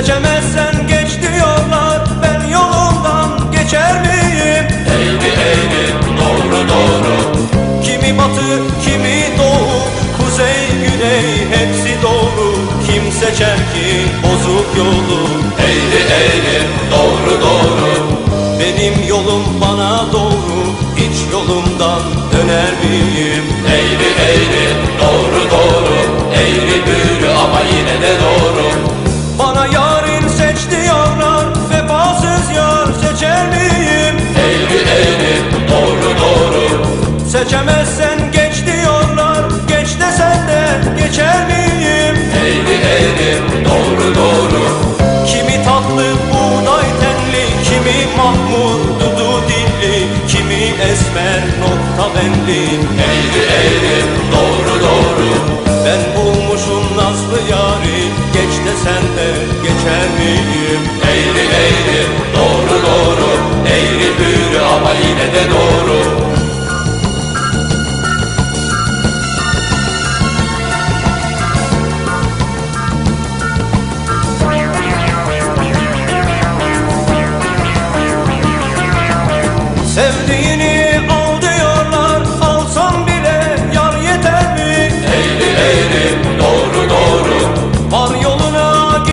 Geçemezsen geç diyorlar. Ben yolundan geçer miyim? Eğri eğri doğru doğru. Kimi batı kimi doğu. Kuzey güney hepsi doğru. Kim seçer ki bozuk yolu? Eğri eğri doğru doğru. Benim yolum bana doğru. Hiç yolumdan Kimi mahmur dudu dilli Kimi esmer nokta benli Eğri eğri doğru doğru. Ben bulmuşum nazlı yari Geç desen de geçer miyim? Eğri eğri doğru doğru. Eğri büğrü ama yine de doğru sevdiğini